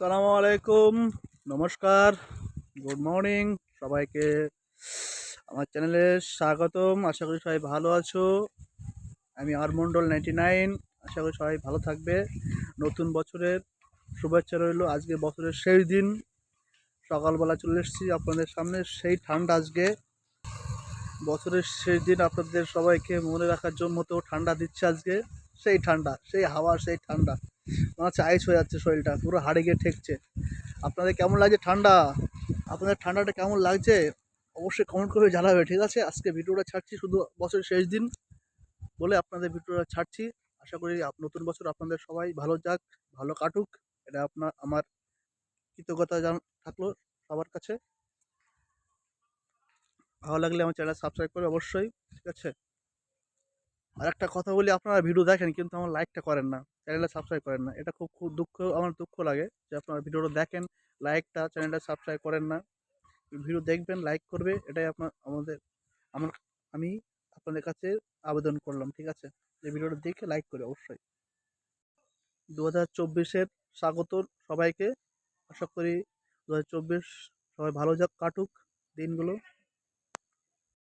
আসসালামু আলাইকুম। নমস্কার। গুড মর্নিং সবাইকে আমার চ্যানেলে স্বাগতম। আশা করি সবাই ভালো আছো। আমি আর মণ্ডল নাইনটি নাইন। আশা করি সবাই ভালো থাকবে। নতুন বছরের শুভেচ্ছা রইল। আজকে বছরের শেষ দিন। সকালবেলা চলে এসেছি আপনাদের সামনে। সেই ঠান্ডা আজকে। বছরের শেষ দিন আপনাদের সবাইকে মনে রাখার জন্য মতো ঠান্ডা দিচ্ছে আজকে। সেই ঠান্ডা, সেই হাওয়া, সেই ঠান্ডা। মনে হচ্ছে আইস হয়ে যাচ্ছে শরীরটা, পুরো হাড়ে গিয়ে ঠেকছে। আপনাদের কেমন লাগছে ঠান্ডা? আপনাদের ঠান্ডাটা কেমন লাগছে? অবশ্যই কমেন্ট করে জানাবে, ঠিক আছে? আজকে ভিডিওটা ছাড়ছি শুধু বছরের শেষ দিন বলে আপনাদের ভিডিওটা ছাড়ছি। আশা করি নতুন বছর আপনাদের সবাই ভালো যাক, ভালো কাটুক। এটা আপনার আমার কৃতজ্ঞতা জান, থাকল সবার কাছে। ভালো লাগলে আমার চ্যানেল সাবস্ক্রাইব করে অবশ্যই, ঠিক আছে? আর একটা কথা বলি, আপনারা ভিডিও দেখেন কিন্তু আমার লাইকটা করেন না চ্যানেলটা সাবস্ক্রাইব করেন না। এটা খুব খুব দুঃখ, আমার দুঃখ লাগে যে আপনারা ভিডিওটা দেখেন লাইকটা চ্যানেলটা সাবস্ক্রাইব করেন না। ভিডিও দেখবেন লাইক করবে, এটাই আপনার আমাদের, আমার, আমি আপনাদের কাছে আবেদন করলাম, ঠিক আছে? যে ভিডিওটা দেখে লাইক করে অবশ্যই। দু হাজার চব্বিশের স্বাগত সবাইকে। আশা করি দু হাজার চব্বিশ সবাই ভালো যাক কাটুক দিনগুলো।